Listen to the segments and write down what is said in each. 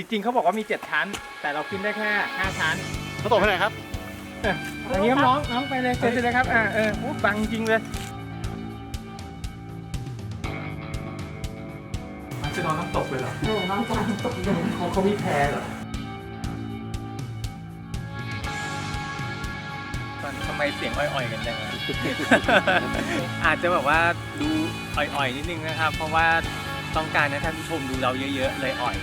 จริงๆเขาบอกว่ามี 7 ชั้น แต่เราขึ้นได้แค่ 5 ชั้นเขาตกไปไหนครับเอออย่างนี้ครับน้องน้องไปเลยเชิญเลยครับอ่าเออโอ้บังจริงเลยมันจะนอนน้ำตกเลยเหรอเออน้องกำลังตกอยู่เขาเขามีแพรเหรอทำไมเสียงอ่อยๆกันจังอาจจะแบบว่าดูอ่อยๆนิดนึงนะครับ เพราะว่าต้องการให้ท่านผู้ชมดูเราเยอะๆเลยอ่อย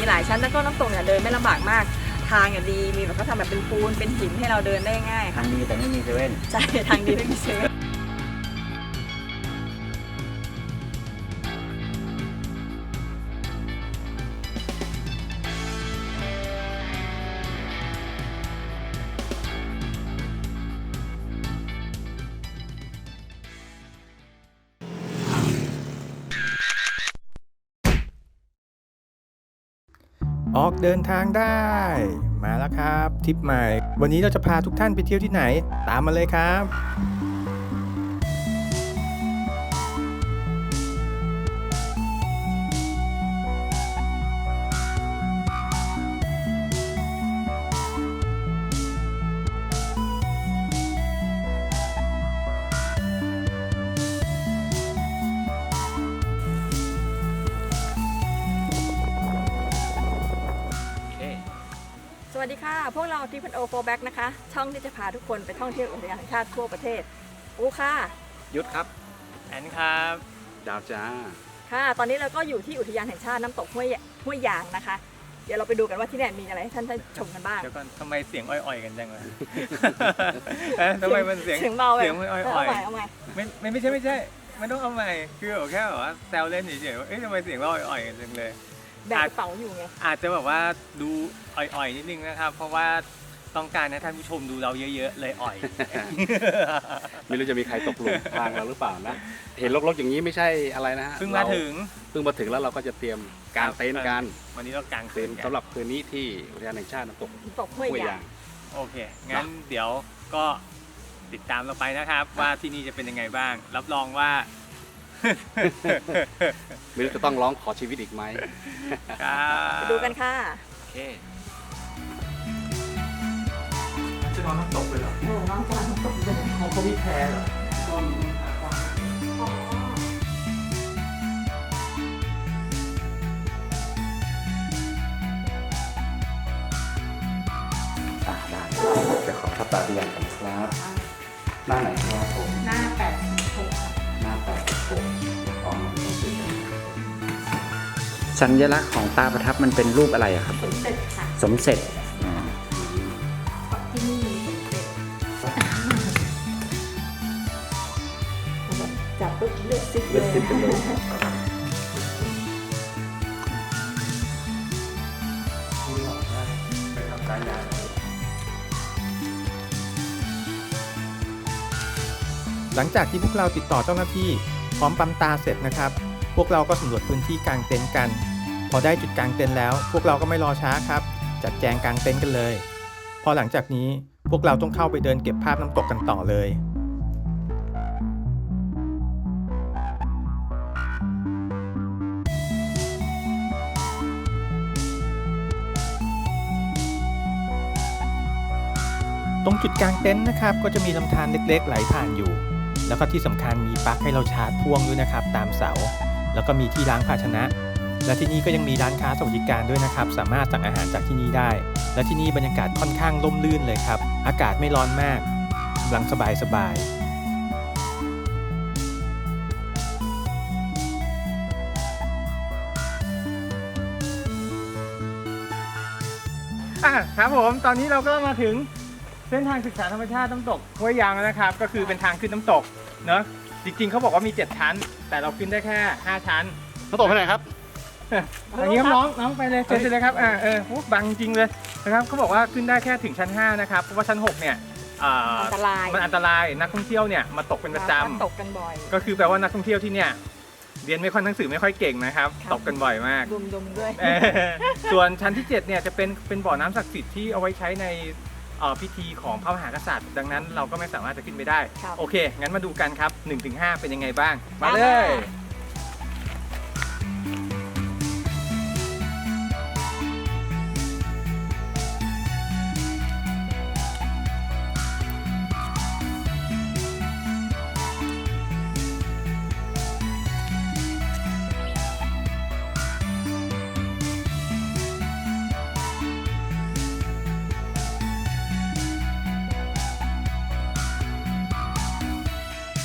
มีหลายชั้นแล้วก็น้ำตกเนี่ยเดินไม่ลำบากมาก ทางเนี่ยดีมีแบบเขาทำแบบเป็นปูนเป็นหินให้เราเดินได้ง่ายทาค่ะงดีแต่ไม่มีเซเว่นใช่ทางดีไม่มีเซเว่น เดินทางได้ มาแล้วครับทริปใหม่ วันนี้เราจะพาทุกท่านไปเที่ยวที่ไหน ตามมาเลยครับ ทีพันโอโฟแบ็กนะคะ ช่องที่จะพาทุกคนไปท่องเที่ยวอุทยานแห่งชาติทั่วประเทศอูค่ะ ยุทธครับ แอนครับ ดาวจ้า ค่ะ ตอนนี้เราก็อยู่ที่อุทยานแห่งชาติน้ำตกห้วยห้วยยางนะคะ เดี๋ยวเราไปดูกันว่าที่เนี่ยมีอะไรให้ท่านได้ชมกันบ้าง เดี๋ยวก่อนทำไมเสียงอ่อยๆกันจังเลยเอ๊ะทำไมมันเสียงเสียงเบาเสียงไม่อ่เเอาอยใหม่เอาใหม่ๆไม่ไม่ไม่ใช่ไม่ใช่ไม่ต้องเอาใหม่คือแบบแค่แบบว่าแซวเล่นเฉยๆว่าเอ๊ะทำไมเสียงเราอ่อยๆกันจังเลย แบกกระเป๋าอยู่ไง อาจจะแบบว่าดูอ่อยๆนิดนึงนะครับ เพราะว่าต้องการให้ท่านผู้ชมดูเราเยอะๆเลยอ่อย ไม่รู้จะมีใครตกหลุมพรางเราหรือเปล่านะ เห็นลกๆอย่างนี้ไม่ใช่อะไรนะฮะเพิ่งมาถึงเพิ่งมาถึงแล้วเราก็จะเตรียมกางเต็นท์กันวันนี้เรากางเต็เต็นนท์ท์สำหรับคืนนี้ที่อุทยานแห่งชาติน้ำตกน้ำตกห้วยห้วยยายางงโอเค งั้นเดี๋ยวก็ติดตามเราไปนะครับ ว่าที่นี่จะเป็นยังไงบ้าง รับรองว่า ไม่รู้จะต้องร้องขอชีวิตอีกไหมครับไปดูกันค่ะ โอเคจะนอนน้ำตกเลยเหรอเออน้องกำลังตกอยู่เขาเขามีแพรเหรออ่าได้จะขอทับตาที่ยังกันครับ หน้าไหนครับผม หน้าแปดสิบหกค่ะ สื่อสัญลักษณ์ของตาประทับมันเป็นรูปอะไรอะครับ สมเด็จค่ะสมเสร็จอ่าที่นี่มีสมเด็จจับปุ๊บเลือดซิบเลเลือดยติดเป็นรูปไปทำตายายหลังจากที่พวกเราติดต่อเจ้าหน้าที่ พร้อมปั๊มตาเสร็จนะครับ พวกเราก็สำรวจพื้นที่กลางเต็นท์กัน พอได้จุดกลางเต็นท์แล้ว พวกเราก็ไม่รอช้าครับ จัดแจงกลางเต็นท์กันเลย พอหลังจากนี้พวกเราต้องเข้าไปเดินเก็บภาพน้ำตกกันต่อเลยตรงจุดกลางเต็นท์นะครับ ก็จะมีลำธารเล็กๆ ไหลผ่านอยู่ แล้วก็ที่สำคัญมีปลั๊กให้เราชาร์จพ่วงด้วยนะครับ ตามเสา แล้วก็มีที่ล้างภาชนะ และที่นี่ก็ยังมีร้านค้าสวัสดิการด้วยนะครับ สามารถสั่งอาหารจากที่นี่ได้ และที่นี่บรรยากาศค่อนข้างร่มรื่นเลยครับ อากาศไม่ร้อนมากกำลังสบายสบายอะครับผมตอนนี้เราก็มาถึงเส้นทางศึกษาธรรมชาติน้ำตกห้วยยางแล้วนะครับ ก็คือเป็นทางขึ้นน้ำตก เนอะจริงๆเขาบอกว่ามี 7 ชั้น แต่เราขึ้นได้แค่ 5 ชั้นเขาตกไปไหนครับ อย่างนี้ครับน้องน้องไปเลยเชิญเลยครับอ่าเออโอ้บังจริงเลยนะครับเขาบอกว่าขึ้นได้แค่ถึงชั้น 5 นะครับ เพราะว่าชั้น 6 เนี่ยอ่าอันตรายมันอันตรายนักท่องเที่ยวเนี่ยมาตกเป็นประจตกกันบ่อยำก็คือแปลว่านักท่องเที่ยวที่เนี่ยเรียนไม่ค่อยหนังสือไม่ค่อยเก่งนะครับ ครับ ตกกันบ่อยมาก ดุมๆด้วย เออส่วนชั้นที่ 7 เนี่ยจะเป็นเป็นบ่อน้ำศักดิ์สิทธิ์ที่เอาไว้ใช้ใน เอ่อพิธีของพระมหากษัตริย์ ดังนั้นเราก็ไม่สามารถจะขึ้นไปได้ ครับโอเค งั้นมาดูกันครับ 1-5 เป็นยังไงบ้าง มาเลย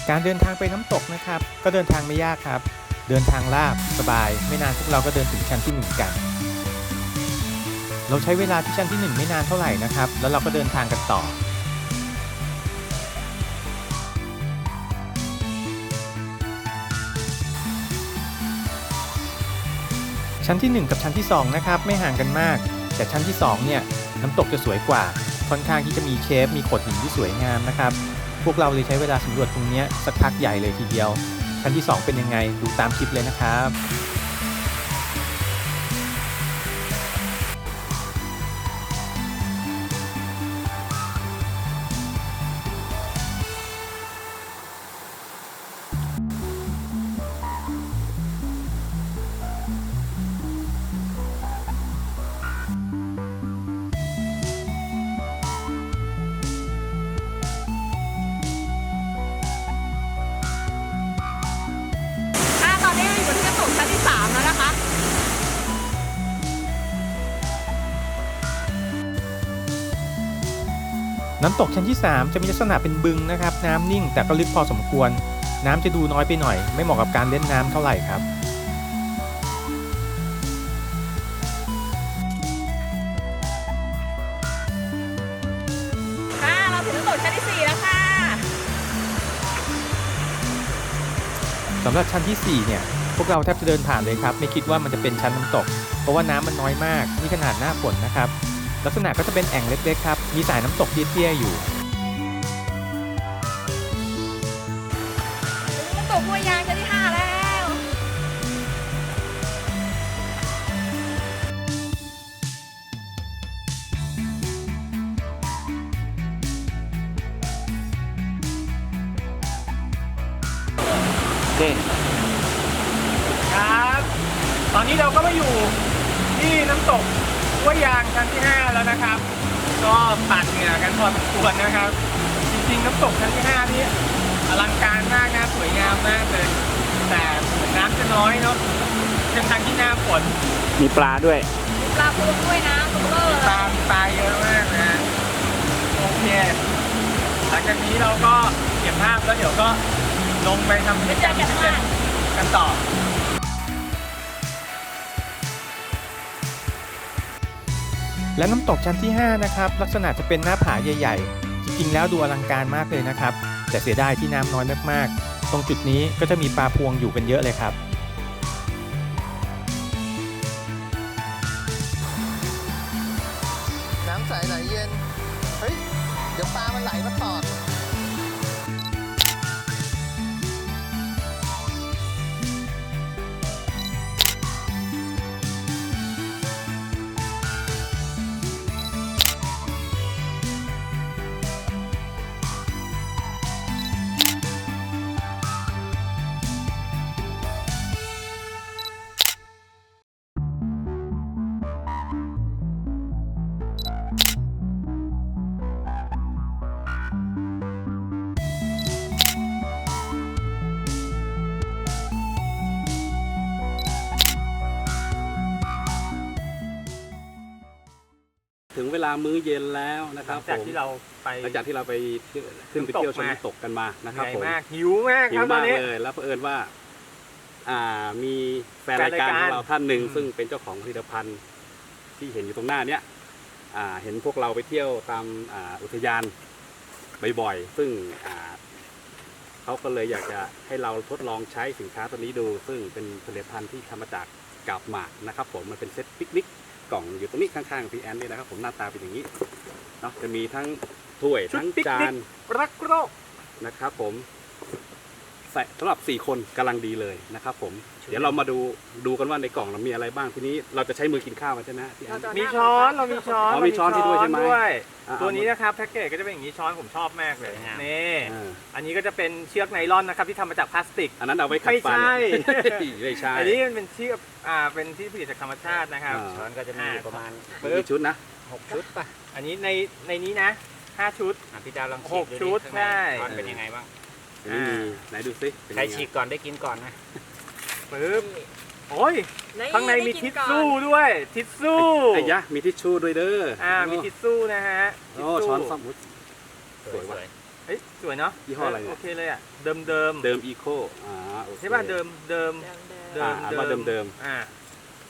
การเดินทางไปน้ำตกนะครับ ก็เดินทางไม่ยากครับ เดินทางลาบสบาย ไม่นานพวกเราก็เดินถึงชั้นที่หนึ่งกัน เราใช้เวลาที่ชั้นที่หนึ่งไม่นานเท่าไหร่นะครับ แล้วเราก็เดินทางกันต่อชั้นที่ 1 กับชั้นที่ 2 นะครับ ไม่ห่างกันมาก แต่ชั้นที่ 2 เนี่ย น้ำตกจะสวยกว่า ค่อนข้างที่จะมีเชฟ มีโขดหินที่สวยงามนะครับ พวกเราเลยใช้เวลาสำรวจตรงนี้สักพักใหญ่เลยทีเดียว ชั้นที่ 2 เป็นยังไงดูตามคลิปเลยนะครับ น้ำตกชั้นที่ 3 จะมีลักษณะเป็นบึงนะครับ น้ำนิ่งแต่ก็ลึกพอสมควร น้ำจะดูน้อยไปหน่อย ไม่เหมาะกับการเล่นน้ำเท่าไหร่ครับ ค่ะเราถึงน้ำตกชั้นที่ 4 แล้วค่ะสำหรับชั้นทีสี่4 เนี่ย พวกเราแทบจะเดินผ่านเลยครับ ไม่คิดว่ามันจะเป็นชั้นน้ำตก เพราะว่าน้ำมันน้อยมาก นี่ขนาดหน้าฝนนะครับ ลักษณะก็จะเป็นแอ่งเล็กๆครับ มีสายน้ำตกเตี้ยๆอยู่ พอสมควรนะครับ จริงๆน้ำตกชั้นที่5นี่อลังการมากนะสวยงามมากเลย แต่เหมือนน้ำจะน้อยเนาะเป็นทางที่หน้าฝนมีปลาด้วยมีปลาพวงด้วยนะตัวเบลอปลาปลาเยอะมากนะโอเคหลังจากนี้เราก็เก็บภาพแล้วเดี๋ยวก็ลงไปทำกิจกรรมที่เป็นกันต่อ และน้ำตกชั้นที่ 5 นะครับ ลักษณะจะเป็นหน้าผาใหญ่ ๆ จริงๆ แล้วดูอลังการมากเลยนะครับ แต่เสียดายที่น้ำน้อยมากๆ ตรงจุดนี้ก็จะมีปลาพวงอยู่กันเยอะเลยครับ น้ำใสไหลเย็น เฮ้ย เดี๋ยวปลามันไหลมาตอด ถึงเวลามื้อเย็นแล้วนะคหรัลับงจากผมที่เราไป หลังจากที่เราไปเที่ยวขึ้นไปเที่ยวชมน้ำตกมาน้ำตกกันมานะเหครับนื่อยผมมากหิวมากหิควรับตอมานกนี้ เลย แล้วเผอิญว่า อ่ามีแฟนแฟนรายการรายการของเราท่านหนึ่งอืม ซึ่งเป็นเจ้าของผลิตภัณฑ์ที่เห็นอยู่ตรงหน้าเนี้ยอ่าเห็นพวกเราไปเที่ยวตามอ่าอุทยานบ่อยๆซึ่งอ่าเขาก็เลยอยากจะให้เราทดลองใช้สินค้าตัวนี้ดู ซึ่งเป็นผลิตภัณฑ์ที่ทำมาจากกาบหมากนะครับ ผมมันเป็นเซ็ตปิกนิก กล่องอยู่ตรงนี้ข้างๆพีแอนนี่นะครับผมหน้าตาเป็นอย่างนี้เนาะจะมีทั้งถ้วยชุดทั้งปิกจานิกนรักโรคนะครับผมใส่สำหรับ 4 คนกำลังดีเลยนะครับผมเดี๋ยวเรามาดูดูกันว่าในกล่องเรามีอะไรบ้างทีนี้เราจะใช้มือกินข้าวกันใช่ไหมพี่อัเรานจะมีช้อนเรามีช้อนอ๋อมีช้อนที่ด้วยใช่ไหมด้วยอะตัวนี้นะครับแพ็กเกจก็จะเป็นอย่างนี้ช้อนผมชอบมากเลยนี่อ่า อันนี้ก็จะเป็นเชือกไนล่อนนะครับที่ทำมาจากพลาสติก อันนั้นเอาไว้ขัดไม่ฟันใช่ ไม่ใช่ อันนี้มันเป็นเชือกอ่าเป็นที่ผลิตจากธรรมชาตินะครับ อ่า ช้อนก็จะมีอยู่ประมาณมีกี่ชุดนะ หกชุดป่ะอันนี้ในในนี้นะห้าชุด อะพี่ดาวลองหฉีกกชุดข้างในใช่ ช้อนเป็นยังไงบ้าง อันนี้มีไหนดูซิเป็นใครยังไงฉีกก่อนได้กินก่อนนะ ปึ๊บโอ้ยนี่ข้างในมีได้ทิกิชก่อนชู่ด้วย ทิชชู่ไอ้ยะมีทิชชู่ด้วยเด้ออ่ามีทิชชู่นะฮะโอ้ทิชชู่ช้อนซ่อมอุ๊ย สวยว่ะ เฮ้ย สวยเนาะยี่ห้ออะไรเนี่ย โอเคเลยอะ เดิมเดิมเดิมอีโคอ่าโอเค ใช่ป่ะ เดิมเดิม เดิม อ่าอ่านว่าเดิมอ่า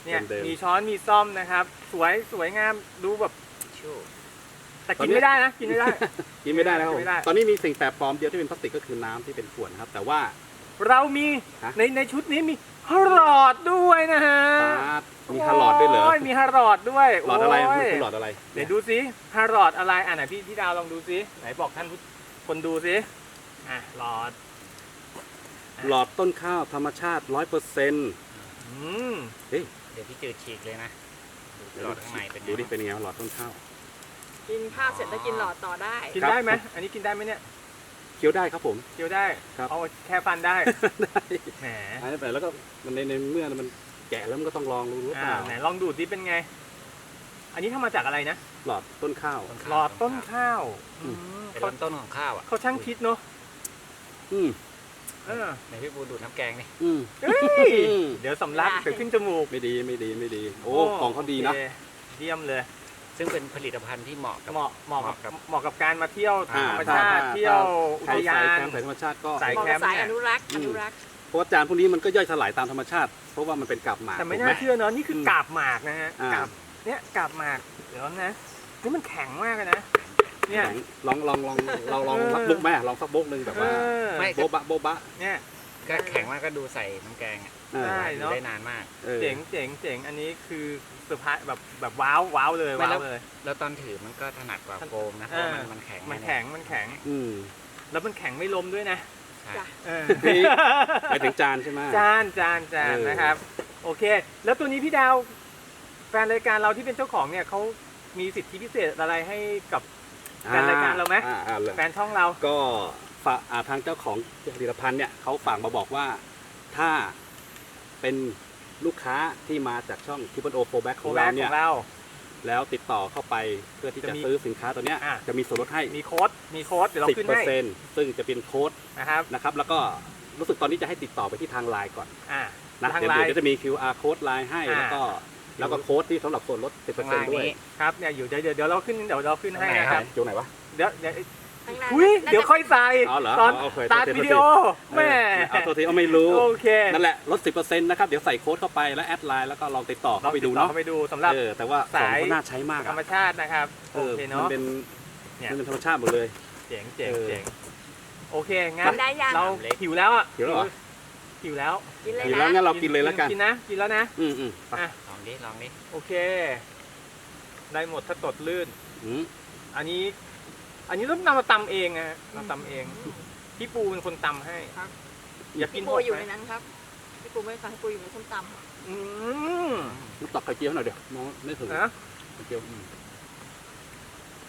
เนี่ย เดิมๆ มีช้อน มีซ่อมนะครับ สวย สวยงาม ดูแบบชู่ แต่กินไม่ได้นะ กินไม่ได้ กินไม่ได้นะครับผกิมนไม่ได้ ตอนนี้มีสิ่งแปลกปลอมเดียวที่เป็นพลาสติกก็คือน้ำที่เป็นขวดนะครับ แต่ว่า เรามีฮะ ในในชุดนี้มีฮารอดด้วยนะฮะปาดมีฮาร์ลอดด้วยเหรอโมีฮารอดด้วยหลอดอะไรโมันคือหลอดอะไรเดี๋ยวดูซิฮารอดอะไรอะไหนพี่พี่ดาวลองดูซิไหนบอกท่านผู้คนดูซิอะหลอดหลอดต้นข้าวธรรมชาติร้อยเปอร์เซ็นต์อืมเดี๋ยวพี่จืดฉีกเลยนะดูหลอดข้างในเป็นดูดิไงเป็นยังไงหลอดต้นข้าว กินข้าวเสร็จแล้วกินหลอดต่อได้ กินครับได้ไหมอันนี้กินได้ไหมเนี่ยเคี้ยวได้ครับผม เคี้ยวได้ครับ เอาแค่ฟันได้ได้แหมอันนี้แต่แล้วก็มันในในเมื่อมันแกะแล้วมันก็ต้องลองรู้หรือเปอ่าล่าไหนลองดูดดิเป็นไง อันนี้ทำมาจากอะไรนะ หลอดต้นข้าว หลอดต้นข้าวอืม อืมเป็นเขาลำต้นของข้าวอะเขาช่างคิดเนาะอืมเออในพี่ปูดูดน้ำแกงนี่อืมเอ้ยอืมเดี๋ยวสำลักได้เดี๋ยวขึ้นจมูกไม่ดีไม่ดีไม่ดี โอ้กล่องเขาดีนะโอเคเยี่ยมเลย ซึ่งเป็นผลิตภัณฑ์ที่เหมาะกับ เหมาะเหมาะกับเหมาะกับเหมาะกับการมาเที่ยวอ่าธรรมชาติถ้าเที่ยวอุใครทยาสายน แคมป์สายธรรมชาติก็สายเหมาะแคกับมป์สายเนี่อยนุรักษ์อนุรักษ์เพราะว่าจานพวกนี้มันก็ย่อยสลายตามธรรมชาติ เพราะว่ามันเป็นกาบหมากแต่ไม่ถูกน่าหเชื่อเนาะนี่คืออมกาบหมากนะฮะอ่ากาบเนี่ยกาบหมากเดี๋ยวนะนี่มันแข็งมากเลยนะเนี่ยแข็งลองลองลองเราลองเออ สักบุกไหมลองสักบุกหนึ่งแบบเอว่าอไม่ โบ๊ะบะโบ๊ะบะ เนี่ย ก็แข็งมากก็ดูใส่น้ำแกงอะ เออได้ดูเนาะ ได้นานมาก ออ เจ๋งเจ๋งเจ๋งอันนี้คือเซอร์ไพรส์แบบแบบว้าวว้าวเลยไม่ว้าแล้ว วเลย แล้วตอนถือมันก็ถนัดกว่าโฟมนะเพเอราะอมันมันแข็งมันแข็งมันแข็ง อืมแล้วมันแข็งไม่ล้มด้วยนะใช่จ้ะเออนี่หมายถึงจานใช่ไหม จานจานจานเออ นะครับ โอเค แล้วตัวนี้พี่ดาว แฟนรายการเราที่เป็นเจ้าของเนี่ยเขามีสิทธิพิเศษอะไรให้กับ แฟนรายการเราไหม อ่อ่าเลย แฟนช่องเรา ก็ฝากอ่าทางเจ้าของผลิตภัณฑ์เนี่ยเขาฝากมาบอกว่า ถ้า เป็นลูกค้าที่มาจากช่อง t ิ p โอโฟแบ็กโคของแบ็เรากขเนี่อย งเรา แล้วติดต่อเข้าไปเพื่อที่จะจะมีซื้อสินค้าตัวเนี้ยอะ จะมีส่วนลดให้ มีโค้ด มีโค้ด เดี๋ยวเราสิบขึ้นเปอให้ร์เซ็นต์ซึ่งจะเป็นโค้ดนะครับ นะครับ แล้วก็รู้สึกตอนนี้จะให้ติดต่อไปที่ทางไลน์ก่อนอ่านะทางเดี๋ยวไลน์ เดี๋ยวจะมี QR โค้ดไลน์ให้ อ่า แล้วก็แล้วก็โค้ดที่สำหรับส่วนลดข้างล่าง10%ด้วยนี้ครับเนี่ยอยู่เดี๋ยวเดี๋ยวเดี๋ยวเราขึ้นเดี๋ยวเราขึ้นให้นะครับ จุดไหนวะ เดี๋ยวเดี๋ยว ข้างหน้าอุ้ยน่าจะเดี๋ยวค่อยใส่อ๋อเหรอตอนอ๋อโอเคตาร์ทโทษทีวิดีโอแม่เออเอาตัวทีเอาไม่รู้ โอเคนั่นแหละลด 10%นะครับ เดี๋ยวใส่โค้ดเข้าไปแล้วแอดไลน์แล้วก็ลองติดต่อเข้าไปดูเนาะเข้าไปดูสำหรับ เออแต่ว่าของสายเขาน่าใช้มากธรอะรมชาตินะครับ เอโออเคมันเนาะ เป็นเนี่ย มันเป็นธรรมชาติหมดเลย เจ๋งเจ๋งเออเจ๋งโอเคงั้นกินได้ยัง เราหิวแล้วอะหิวแล้วเหรอ หิวแล้วกินเลยอยู่แล้วนะงั้นเรากินเลยแล้วกัน กินนะกินแล้วนะ อืมอืมไปอะ ลองดิลองดิโอเค ได้หมดถ้าตดลื่น อืมอันนี้ อันนี้ต้องนำมาตำเองนะฮะเราตำเอง พี่ปูเป็นคนตำให้ ครับ อยากกินพี่ปูหกอยู่ไหมในนั้นครับ พี่ปูไม่ฟังพี่ปูอยู่ในส้มตำอืมน้ำตักไข่เจียวหน่อยเดี๋ยวมองไม่ถึงนะไข่เจียวอืม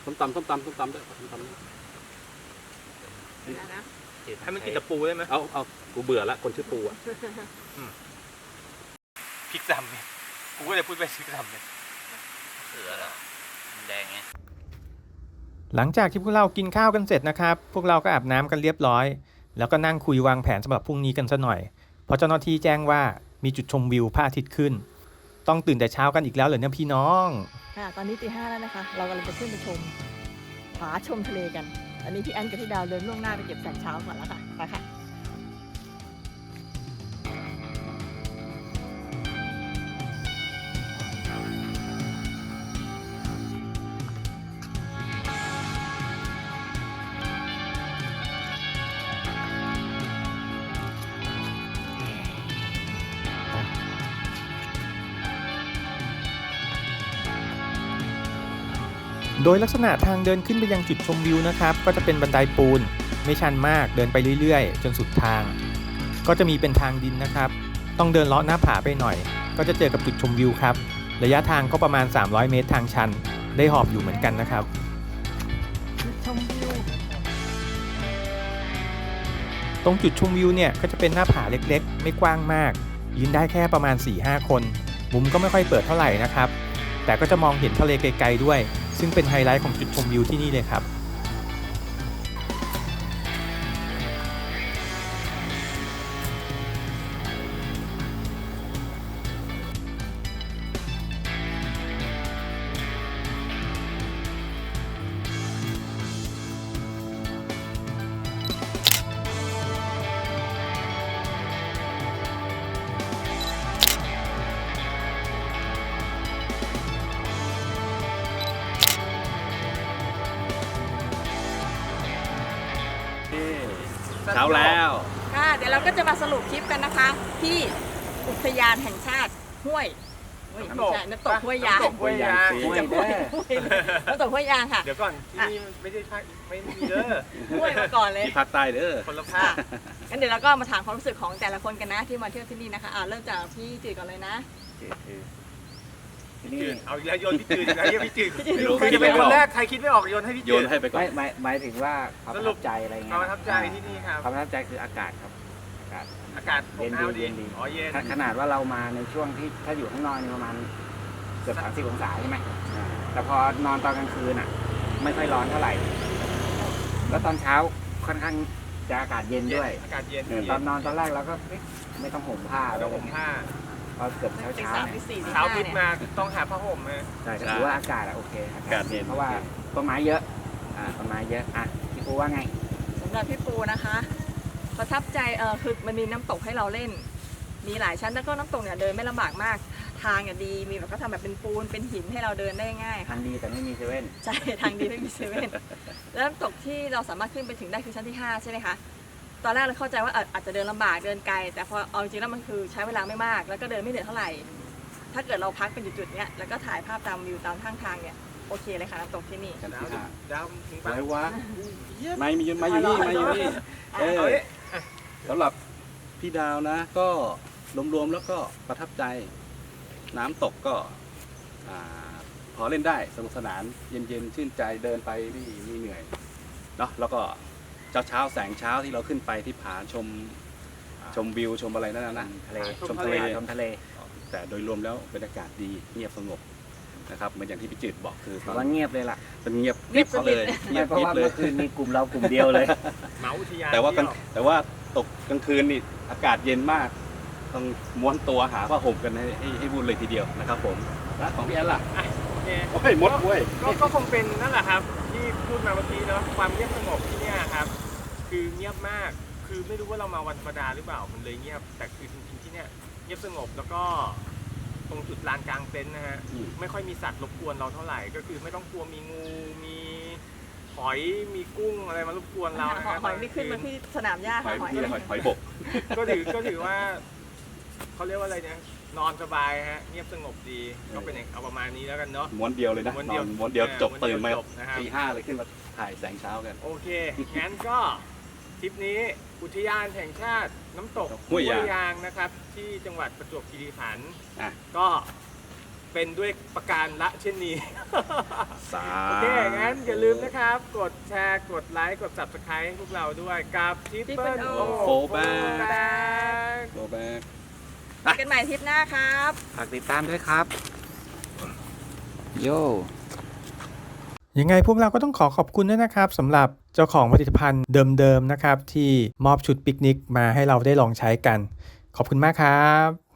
ส้มตำส้มตำส้มตำด้วยส้มตำด้วยนะนะจืดให้มันกินแต่ปูได้ไหมเอาเอากูเบื่อละคนชื่อปูอะพริกดำเนี่ยกูก็เลยพูดไปพริกดำเนี่ยเสือแล้วมันแดงไง หลังจากที่พวกเรากินข้าวกันเสร็จนะครับ พวกเราก็อาบน้ำกันเรียบร้อย แล้วก็นั่งคุยวางแผนสำหรับพรุ่งนี้กันซะหน่อย เพราะเจ้าหน้าที่แจ้งว่ามีจุดชมวิวพระอาทิตย์ขึ้น ต้องตื่นแต่เช้ากันอีกแล้วเหรอเนี่ยพี่น้องค่ะตอนนี้ตีห้าแล้วนะคะ เรากำลังจะขึ้นไปชมผาชมทะเลกันอันนี้พี่แอนกับพี่ดาวเดินล่วงหน้าไปเก็บแสงเช้าก่อนแล้วค่ะ ไปค่ะ โดยลักษณะทางเดินขึ้นไปยังจุดชมวิวนะครับ ก็จะเป็นบันไดปูน ไม่ชันมากเดินไปเรื่อยๆ จนสุดทาง ก็จะมีเป็นทางดินนะครับ ต้องเดินเลาะหน้าผาไปหน่อย ก็จะเจอกับจุดชมวิวครับ ระยะทางก็ประมาณ 300 เมตรทางชัน ได้หอบอยู่เหมือนกันนะครับชมวิวตรงจุดชมวิวเนี่ยก็จะเป็นหน้าผาเล็กๆ ไม่กว้างมาก ยืนได้แค่ประมาณ 4-5 คน มุมก็ไม่ค่อยเปิดเท่าไหร่นะครับ แต่ก็จะมองเห็นทะเลไกลๆด้วย ซึ่งเป็นไฮไลท์ของจุดชมวิวที่นี่เลยครับ เช้าแล้วค่ะ เดี๋ยวเราก็จะมาสรุปคลิปกันนะคะ ที่อุทยานแห่งชาติห้วยเฮ้ยไม่ใช่น้ำตกห้วยยางน้ำตกห้วยยางห้วยห้วยน้ำตกห้วยยางค่ะ เดี๋ยวก่อนที่นี่ไม่ได้ภาคไม่มีเด้อห้วยมาก่อนเลยที่ภาคใต้เด้อคนละค่ะภาคงั้นเดี๋ยวเราก็มาถามความรู้สึกของแต่ละคนกันนะที่มาเที่ยวที่นี่นะคะอ่าเริ่มจากพี่จืดก่อนเลยนะ ที่นี่จืดเอาอีกแล้วโยนพี่จืดอีกแล้วเรียกพี่จืดพี่จืดไม่รู้คือจะเป็นคนแรกใครคิดไม่ออกโยนให้พี่โยจืด นให้ไปก่อนไม่หมายหมายถึงว่าความสประรุทัป บใจอะไรเงี้ยความประทับใจที่นี่ครับ ความประทับใจคืออากาศครับอากาศ อากาศอบเย็นอ้าวดีดีเย็นดี อ๋อเย็น ขขนาดว่าเรามาในช่วงที่ถ้าอยู่ข้างนอกนี่ประมาณเกือบสามสิบองศาใช่ไหมอ่าแต่พอนอนตอนกลางคืนอะ ไม่ค่อยร้อนเท่าไหร่ แล้วตอนเช้าค่อนข้างจะอากาศเย็นด้วยอากาศเย็นตอนนอนตอนแรกเราก็เอ๊ะไม่ต้องห่มผ้าต้องห่มผ้า พอเกือบเช้าตีเช้าสามๆตีเนี่ยสี่ตีเช้าห้าพิษเนี่ยมาต้องหาผ้าห่มนะใช่ก็ถือว่าอากาศอะโอเคอากาศเย็นเพราะว่าต้นไม้เยอะอ่าต้นไม้เยอะอะพี่ปูว่าไงสำหรับพี่ปูนะคะประทับใจเออคือมันมีน้ำตกให้เราเล่น มีหลายชั้นแล้วก็น้ำตกเนี่ยเดินไม่ลำบากมาก ทางเนี่ยดีมีแบบเขาทำแบบเป็นปูนเป็นหินให้เราเดินได้ง่ายค่ะทางดีแต่ไม่มีเซเว่นใช่ทางดีไม่มีเซเว่นแล้วน้ำตกที่เราสามารถขึ้นไปถึงได้คือชั้นที่ 5 ใช่ไหมคะ ตอนแรกเราเข้าใจว่าเอ่ออาจจะเดินลำบากเดินไกล แต่พอเอาจริงๆแล้วมันคือใช้เวลาไม่มาก แล้วก็เดินไม่เหนื่อยเท่าไหร่ ถ้าเกิดเราพักเป็นจุดๆเนี้ยแล้วก็ถ่ายภาพตามวิวตามข้างทางเนี่ยโอเคเลยค่ะน้ำตกที่นี่ชั้นดาวที่ห้าดาวถึงอะปะไรวะไม่มีมาอยู่นี่มาอยู่นี่เอเอาอดิสำหรับพี่ดาวนะ ก็รวมๆแล้วก็ประทับใจ น้ำตกก็อ่าพอเล่นได้สนุกสนานเย็นๆชื่นใจเดินไปไม่ไม่เหนื่อยเนาะแล้วก็ เช้าเช้าๆแสงเช้าที่เราขึ้นไปที่ผาชมชมวิวชมอะไรนั่นนะนะทะเลชมทะเลชมทะเล แต่โดยรวมแล้วบรรยากาศดีเงียบสงบนะครับเหมือนอย่างที่พี่จืดบอกคือตถืออนว่าเงียบเลยล่ะมันเงียบเงียบเขาเลยสนิทเงียบเพราะกริบว่าเลยเมื่อคืนมีกลุ่มเรากลุ่มเดียวเลยเหมาอุทยานแต่ว่ากันเที่ยแต่ว่าตกกลางคืนนี่อากาศเย็นมากต้องม้วนตัวหาผ้าห่มกันให้ให้ให้วุ่นเลยทีเดียวนะครับผมแล้วของพี่แอนล่ะโอเคโอ้ยมดเว้ยก็ก็คงเป็นนั่นแหละครับที่ พูดมาเมื่อกี้เนาะความเงียบสงบที่เนี่ยครับ คือเงียบมาก คือไม่รู้ว่าเรามาวันธรรมดาหรือเปล่ามันเลยเงียบ แต่คือจริงๆที่เนี่ยเงียบสงบแล้วก็ตรงจุดลานกลางเต็นท์นะฮะอืมไม่ค่อยมีสัตว์รบกวนเราเท่าไหร่ก็คือไม่ต้องกลัวมีงูมีหอยมีกุ้งอะไรมารบกวนเรานะหอฮะยหอยไม่ขึ้นมาที่สนามหญ้าหอค่ะยหอยนี่แหละหอยหอยบกก็ถือก็ถือว่าเขาเรียกว่าอะไรเนี่ย นอนสบายฮะเงียบสงบดีก็เป็นอย่างเอาประมาณนี้แล้วกันเนาะ ม้วนเดียวเลยนะม้วนนเดีอยวนม้วนเดียวเออจบม้วนเดียวตื่นมาจบนะครับ ตีห้าเลยขึ้นมาถ่ายแสงเช้ากัน โอเคงั้นก็ทริปนี้อุทยานแห่งชาติน้ำตกห้วยยางยางนะครับ ที่จังหวัดประจวบคีรีขันธ์อะ ก็เป็นด้วยประการละเช่นนี้ สาโอเค งั้นอย่าลืมนะครับ กดแชร์ กดไลค์ กด subscribe ให้พวกเราด้วยกับทิปเปิลโอโฟแบแบกกโฟแบก เจอกันใหม่ทริปหน้าครับ ฝากติดตามด้วยครับ โยยังไงพวกเราก็ต้องขอขอบคุณด้วยนะครับสำหรับเจ้าของผลิตภัณฑ์เดิมๆนะครับ ที่มอบชุดปิกนิกมาให้เราได้ลองใช้กัน ขอบคุณมากครับ